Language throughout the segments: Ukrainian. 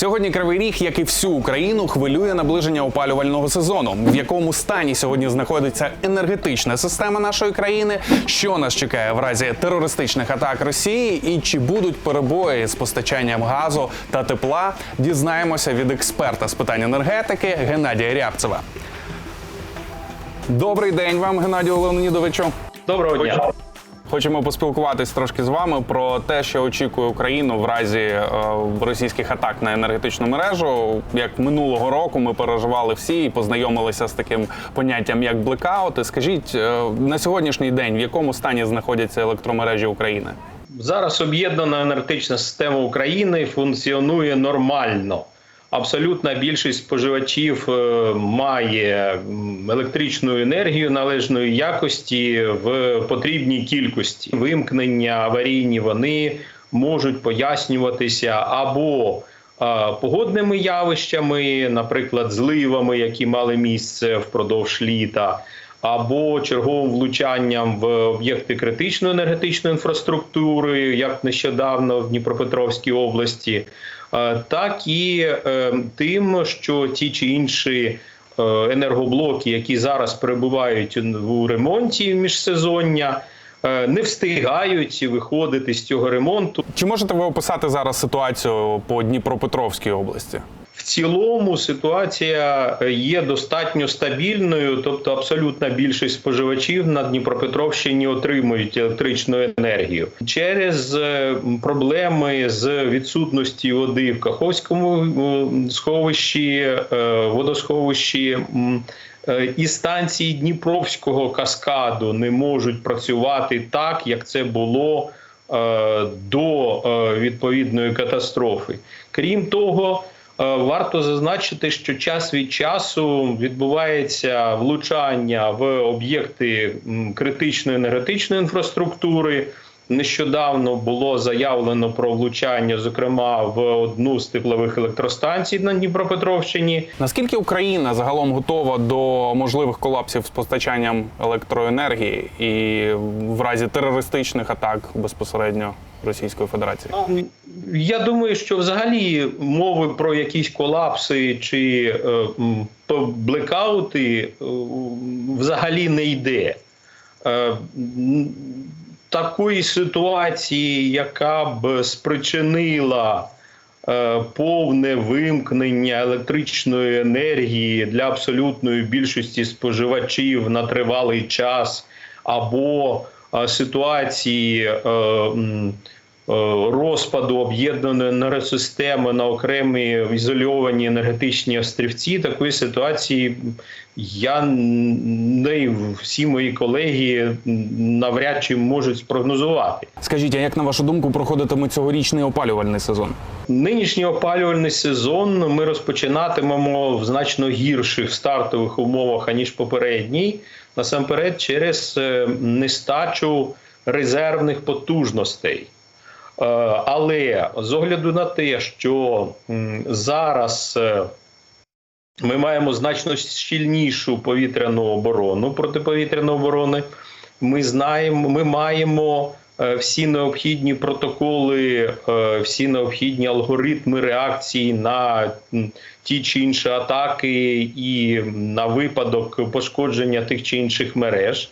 Сьогодні Кривий Ріг, як і всю Україну, хвилює наближення опалювального сезону. В якому стані сьогодні знаходиться енергетична система нашої країни? Що нас чекає в разі терористичних атак Росії? І чи будуть перебої з постачанням газу та тепла? Дізнаємося від експерта з питань енергетики Геннадія Рябцева. Добрий день вам, Геннадію Леонідовичу. Доброго дня. Хочемо поспілкуватись трошки з вами про те, що очікує Україну в разі е, російських атак на енергетичну мережу. Як минулого року ми переживали всі і познайомилися з таким поняттям як блекаути. Скажіть е, на сьогоднішній день, в якому стані знаходяться електромережі України? Зараз об'єднана енергетична система України функціонує нормально. Абсолютна більшість споживачів е, має електричну енергію належної якості в потрібній кількості. Вимкнення аварійні вони можуть пояснюватися або е, погодними явищами, наприклад, зливами, які мали місце впродовж літа, або черговим влучанням в об'єкти критичної енергетичної інфраструктури, як нещодавно в Дніпропетровській області, так і е, тим, що ті чи інші е, енергоблоки, які зараз перебувають у ремонті міжсезоння, е, не встигають виходити з цього ремонту. Чи можете ви описати зараз ситуацію по Дніпропетровській області? В цілому ситуація є достатньо стабільною, тобто абсолютна більшість споживачів на Дніпропетровщині отримують електричну енергію через е, проблеми з відсутності води в Каховському е, сховищі, е, водосховищі. е, І станції Дніпровського каскаду не можуть працювати так, як це було е, до е, відповідної катастрофи. Крім того, Е, Варто зазначити, що час від часу відбувається влучання в об'єкти критичної енергетичної інфраструктури. Нещодавно було заявлено про влучання, зокрема в одну з теплових електростанцій на Дніпропетровщині. Наскільки Україна загалом готова до можливих колапсів з постачанням електроенергії і в разі терористичних атак безпосередньо Російської Федерації? Я думаю, що взагалі мови про якісь колапси чи е, блекаути е, взагалі не йде. Е, такої ситуації, яка б спричинила повне вимкнення електричної енергії для абсолютної більшості споживачів на тривалий час, або ситуації е, е, розпаду об'єднаної енергосистеми на окремі ізольовані енергетичні острівці, такої ситуації я не всі мої колеги навряд чи можуть спрогнозувати. Скажіть, а як на вашу думку проходитиме цьогорічний опалювальний сезон? Нинішній опалювальний сезон ми розпочинатимемо в значно гірших стартових умовах аніж попередній, насамперед через е, нестачу резервних потужностей. Е, Але з огляду на те, що зараз е, ми маємо значно щільнішу повітряну оборону протиповітряну оборони. Ми знаємо, ми маємо всі необхідні протоколи, е, всі необхідні алгоритми реакції на ті чи інші атаки і на випадок пошкодження тих чи інших мереж.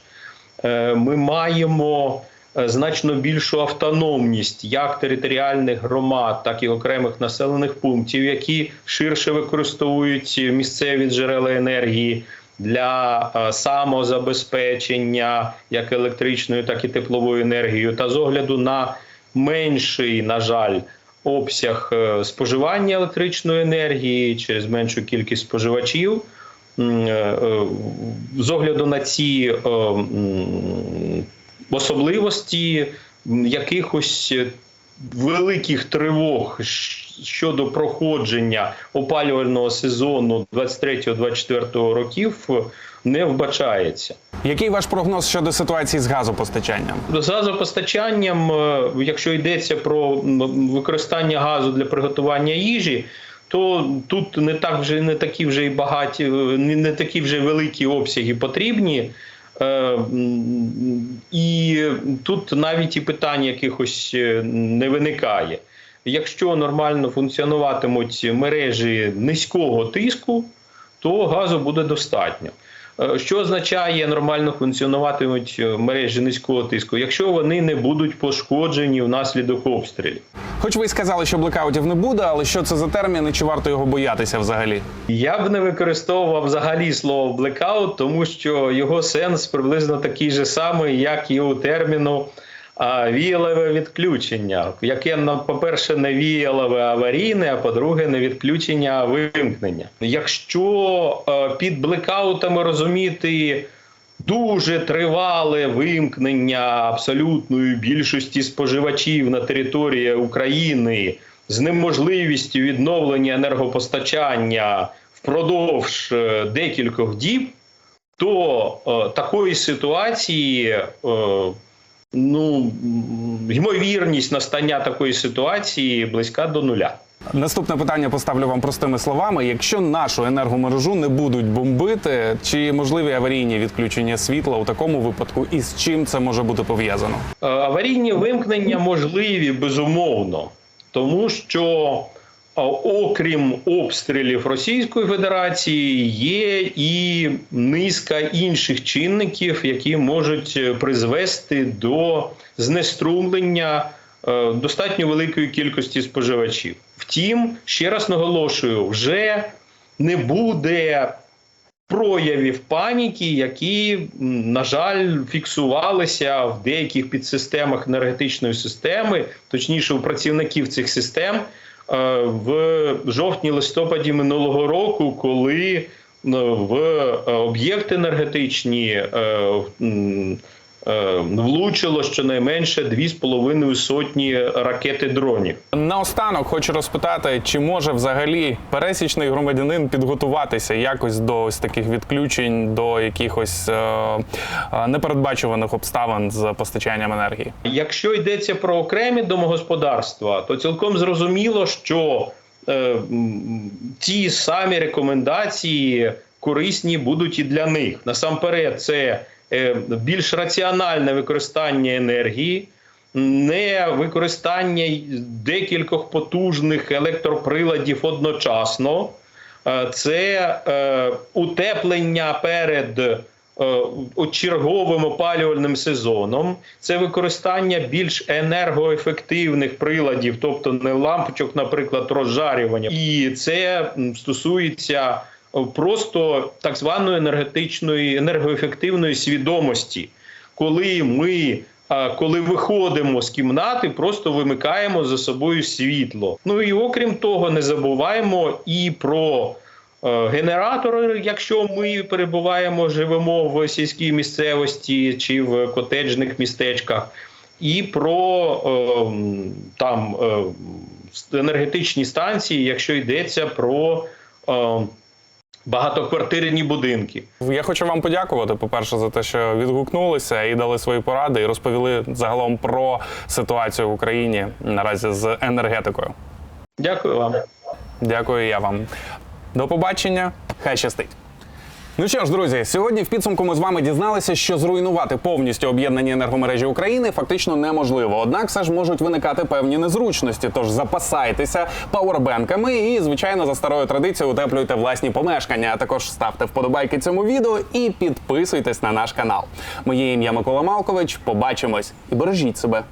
Е, Ми маємо е, значно більшу автономність як територіальних громад, так і окремих населених пунктів, які ширше використовують місцеві джерела енергії для е, самозабезпечення як електричною, так і тепловою енергією, та з огляду на менший, на жаль, обсяг е, споживання електричної енергії через меншу кількість споживачів. Е, З огляду на ці особливості якихось великих тривог щодо проходження опалювального сезону 23-24 років е, не вбачається. Який ваш прогноз щодо ситуації з газопостачанням? З газопостачанням, е, якщо йдеться про використання газу для приготування їжі, то тут не так вже не такі вже й багаті, е, не, не такі вже великі обсяги потрібні. Е, І тут навіть і питань якихось е, не виникає. якщо нормально функціонуватимуть мережі низького тиску, то газу буде достатньо. Е, Що означає нормально функціонуватимуть е, мережі низького тиску, якщо вони не будуть пошкоджені внаслідок обстрілів? Хоч ви й сказали, що блекаутів не буде, але що це за термін і чи варто його боятися взагалі? Я б не використовував взагалі слово блекаут, тому що його сенс приблизно такий же самий, як і у терміну віялове відключення, яке по-перше, не віялове аварійне, а по-друге, не відключення, а вимкнення. Якщо е, під блекаутами розуміти дуже тривале вимкнення абсолютної більшості споживачів на території України з неможливістю відновлення енергопостачання впродовж е, декількох діб, то е, такої ситуації, е, ну, ймовірність настання такої ситуації близька до нуля. Наступне питання поставлю вам простими словами. Якщо нашу енергомережу не будуть бомбити, чи можливі аварійні відключення світла у такому випадку, і з чим це може бути пов'язано? Е, Аварійні вимкнення можливі безумовно, тому що окрім обстрілів Російської Федерації є і низка інших чинників, які можуть е, призвести до знеструмлення е, достатньо великої кількості споживачів. Втім, ще раз наголошую, вже не буде проявів паніки, які, на жаль, фіксувалися в деяких підсистемах енергетичної системи, точніше у працівників цих систем в жовтні-листопаді минулого року, коли е, в е, об'єкти енергетичні е, е, влучило щонайменше 2,5 сотні ракети дронів. Наостанок хочу розпитати, чи може взагалі пересічний громадянин підготуватися якось до ось таких відключень, до якихось е, е, непередбачуваних обставин з постачанням енергії? Якщо йдеться про окремі домогосподарства, то цілком зрозуміло, що е, ті самі рекомендації корисні будуть і для них. Насамперед, це е, більш раціональне використання енергії. Не використання декількох потужних електроприладів одночасно, Е, це е, утеплення перед е, черговим опалювальним сезоном, це використання більш енергоефективних приладів, тобто не лампочок, наприклад, розжарювання, і це стосується е, просто так званої енергетичної енергоефективної свідомості, коли ми. Коли виходимо з кімнати, просто вимикаємо за собою світло. Ну і окрім того, не забуваємо і про е, генератори, якщо ми перебуваємо, живемо в сільській місцевості чи в котеджних містечках, і про е, там е, енергетичні станції, якщо йдеться про багатоквартирні будинки. Я хочу вам подякувати, по-перше, за те, що відгукнулися і дали свої поради, і розповіли загалом про ситуацію в Україні наразі з енергетикою. Дякую вам. Дякую я вам. До побачення. Хай щастить. Ну що ж, друзі, сьогодні в підсумку ми з вами дізналися, що зруйнувати повністю об'єднані енергомережі України фактично неможливо. Однак все ж можуть виникати певні незручності. Тож запасайтеся пауербенками і, звичайно, за старою традицією утеплюйте власні помешкання. А також ставте вподобайки цьому відео і підписуйтесь на наш канал. Моє ім'я Микола Малкович. Побачимось і бережіть себе.